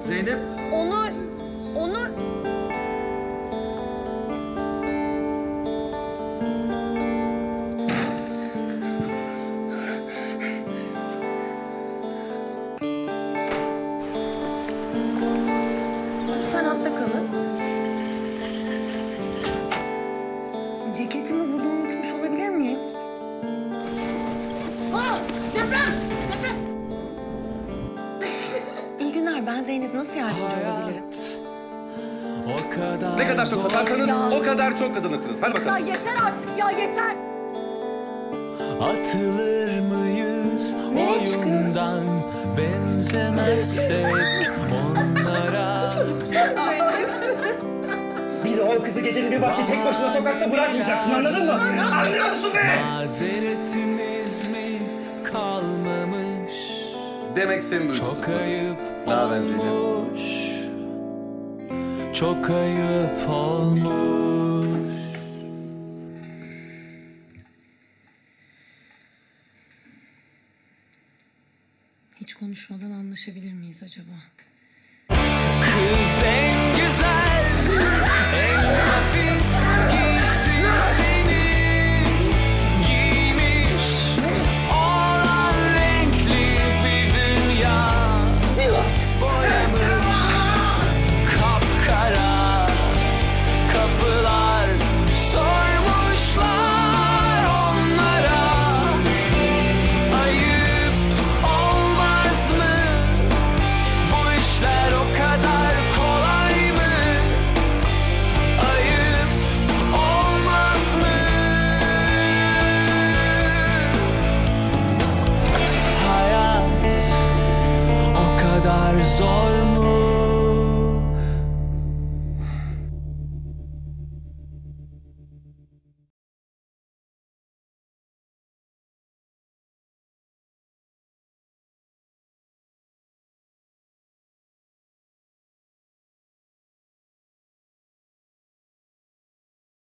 Zeynep. Onur. Onur. Lütfen hatta kalın. Ceketimi Günler. Ben Zeynep. Nasıl yardımcı olabilirim? O kadar Ne kadar çok satarsanız o kadar çok kazanırsınız. Hadi bakalım. Ya yeter artık ya yeter. Atılır mıyız Nereye çıkıyoruz? oyundan Benzemezsek onlara Bir de o kızı gecenin bir vakti tek başına sokakta bırakmayacaksın anladın mı? Anlıyor musun be? Mazeretimiz mi kalmamış Demek seni duydum. Çok ayıp Ne haber Zeynep? Çok ayıp olmuş Hiç konuşmadan anlaşabilir miyiz acaba? Hayat o kadar zor mu?